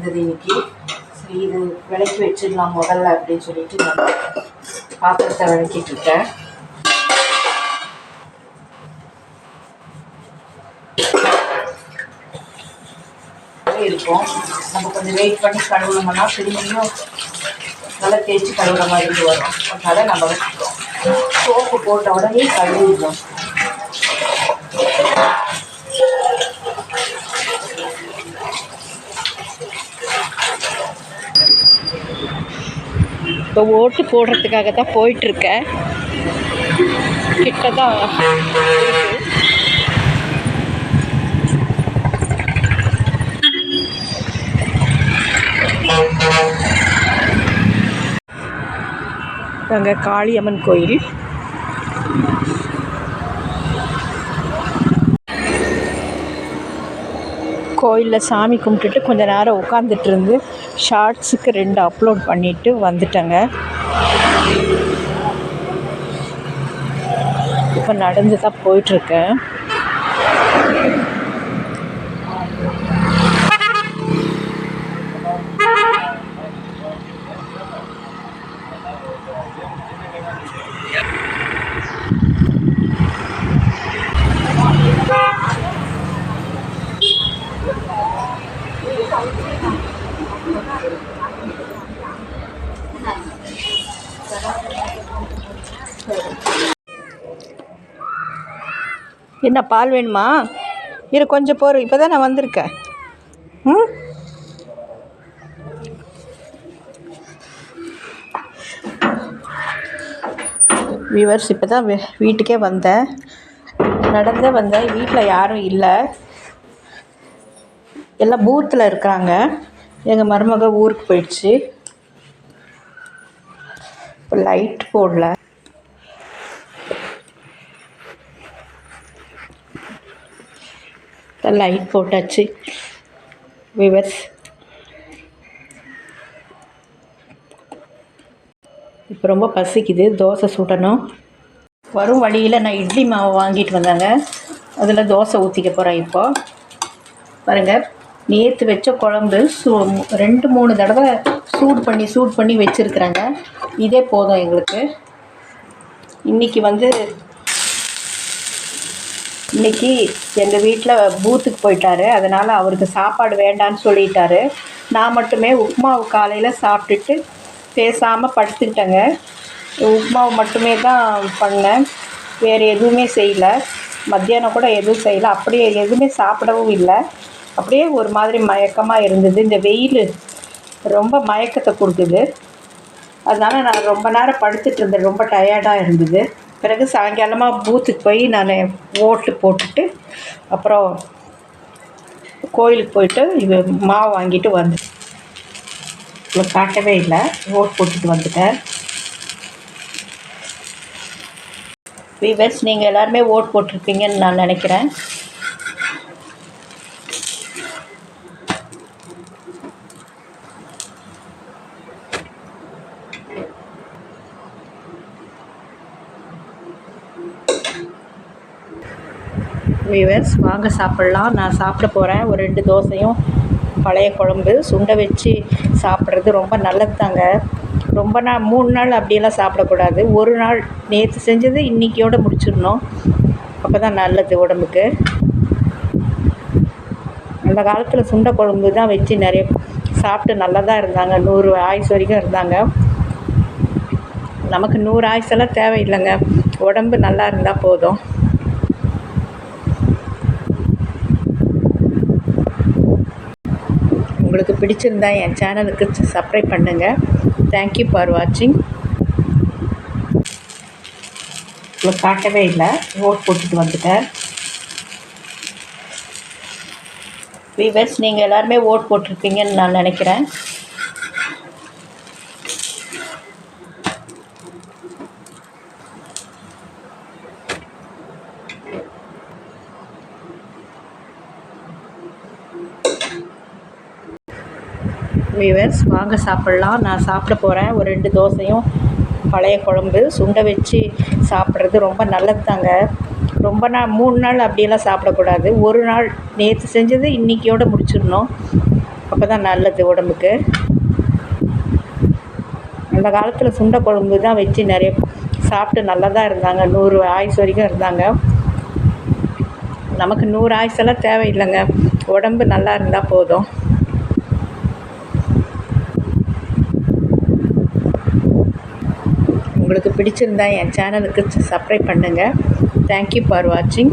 இருந்தது இன்னைக்கு சரி இது விளக்கி வச்சிடலாம் முதல்ல அப்படின்னு சொல்லிட்டு நான் பாத்திரத்தை விளக்கிட்டு இருக்கேன். இருக்கும். நம்ம கொஞ்சம் வெயிட் பண்ணி கழுவுனோம்னா திரும்பியும் நல்லா தேய்ச்சி கழுவுற மாதிரி வரும். அதனால நம்ம வச்சுக்கிறோம். சோப்பு போட்ட உடனே கழுவிடுவோம் இப்போ ஓட்டு போடுறதுக்காக தான் போயிட்டுருக்கேன். கிட்ட தான் அங்கே காளியம்மன் கோயில். கோயிலில் சாமி கும்பிட்டுட்டு கொஞ்சம் நேரம் உட்காந்துட்டு இருந்து ஷார்ட்ஸுக்கு ரெண்டு அப்லோட் பண்ணிவிட்டு வந்துட்டேங்க. இப்போ நடந்து தான் போயிட்டுருக்கேன். என்ன பால் வேணுமா? இரு கொஞ்சம் போர். இப்போ தான் நான் வந்திருக்கேன். ம்? வியூவர்ஸ் இப்போ தான் வீட்டுக்கே வந்தேன். நடந்தே வந்தேன். வீட்டில் யாரும் இல்லை. எல்லாம் பூத்தில் இருக்கிறாங்க. எங்கள் மருமக ஊருக்கு போயிடுச்சு. இப்போ லைட் போடல. லைட் போட்டாச்சு விவர்ஸ் இப்போ ரொம்ப பசிக்குது. தோசை சுடணும் வரும் வழியில் நான் இட்லி மாவு வாங்கிட்டு வந்தாங்க. அதில் தோசை ஊற்றிக்க போகிறேன் இப்போது பாருங்கள் நேற்று வச்ச குழம்பு சூ ரெண்டு மூணு தடவை சூடு பண்ணி சூட் பண்ணி வச்சுருக்குறாங்க. இதே போதும் எங்களுக்கு. இன்றைக்கி வந்து இன்னைக்கு எங்கள் வீட்டில் பூத்துக்கு போயிட்டாரு. அதனால் அவருக்கு சாப்பாடு வேண்டான்னு சொல்லிட்டாரு. நான் மட்டுமே உப்புமாவு காலையில் சாப்பிட்டுட்டு பேசாமல் படுத்துக்கிட்டேங்க உப்புமாவு மட்டுமே தான் பண்ணேன். வேறு எதுவுமே செய்யலை. மத்தியானம் கூட எதுவும் செய்யலை. அப்படியே எதுவுமே சாப்பிடவும் இல்லை. அப்படியே ஒரு மாதிரி மயக்கமாக இருந்தது. இந்த வெயில் ரொம்ப மயக்கத்தை கொடுக்குது. அதனால் நான் ரொம்ப நேரம் படுத்துட்டு இருந்தேன். ரொம்ப டயர்டாக இருந்தது. பிறகு சாயங்காலமாக பூத்துக்கு போய் நான் ஓட்டு போட்டுட்டு அப்புறம் கோயிலுக்கு போயிட்டு இது மாவு வாங்கிட்டு வந்தேன். இவ்வளோ காட்டவே இல்லை ஓட்டு போட்டுட்டு வந்துட்டேன். வீவர்ஸ் நீங்கள் எல்லாருமே ஓட் போட்டிருப்பீங்கன்னு நான் நினைக்கிறேன். வியூவர்ஸ் வாங்க சாப்பிட்லாம். நான் சாப்பிட போகிறேன் ஒரு ரெண்டு தோசையும் பழைய குழம்பு சுண்டை வச்சு சாப்பிட்றது ரொம்ப நல்லது தாங்க ரொம்ப நாள் மூணு நாள் அப்படியெல்லாம் சாப்பிடக்கூடாது. ஒரு நாள் நேற்று செஞ்சது இன்றைக்கியோடு முடிச்சிடணும். அப்போ தான் நல்லது உடம்புக்கு. அந்த காலத்தில் சுண்டை குழம்பு தான் வச்சு நிறைய சாப்பிட்டு நல்லா தான் இருந்தாங்க. நூறு ஆயுஸ் வரைக்கும் இருந்தாங்க. நமக்கு நூறு ஆயுசெல்லாம் தேவையில்லைங்க. உடம்பு நல்லா இருந்தால் போதும். உங்களுக்கு பிடிச்சிருந்தா என் சேனலுக்கு சப்ஸ்கிரைப் பண்ணுங்கள் தேங்க்யூ ஃபார் வாட்சிங் உங்களுக்கு காட்டவே இல்லை. ஓட் போட்டுட்டு வந்துட்டேன். வீவர்ஸ் நீங்கள் எல்லாருமே ஓட் போட்டிருப்பீங்கன்னு நான் நினைக்கிறேன். வியூவர்ஸ் வாங்க சாப்பிட்லாம். நான் சாப்பிட போகிறேன் ஒரு ரெண்டு தோசையும் பழைய குழம்பு சுண்டை வச்சு சாப்பிட்றது ரொம்ப நல்லது தாங்க ரொம்ப நாள் மூணு நாள் அப்படியெல்லாம் சாப்பிடக்கூடாது. ஒரு நாள் நேற்று செஞ்சது இன்றைக்கியோடு முடிச்சிடணும். அப்போ தான் நல்லது உடம்புக்கு. அந்த காலத்தில் சுண்டை குழம்பு தான் வச்சு நிறைய சாப்பிட்டு நல்லா தான் இருந்தாங்க. நூறு ஆயுஸ் வரைக்கும் இருந்தாங்க. நமக்கு நூறு ஆயுசெல்லாம் தேவையில்லைங்க. உடம்பு நல்லா இருந்தால் போதும். உங்களுக்கு பிடிச்சிருந்தா என் சேனலுக்கு சப்ஸ்கிரைப் பண்ணுங்கள் தேங்க்யூ ஃபார் வாட்சிங்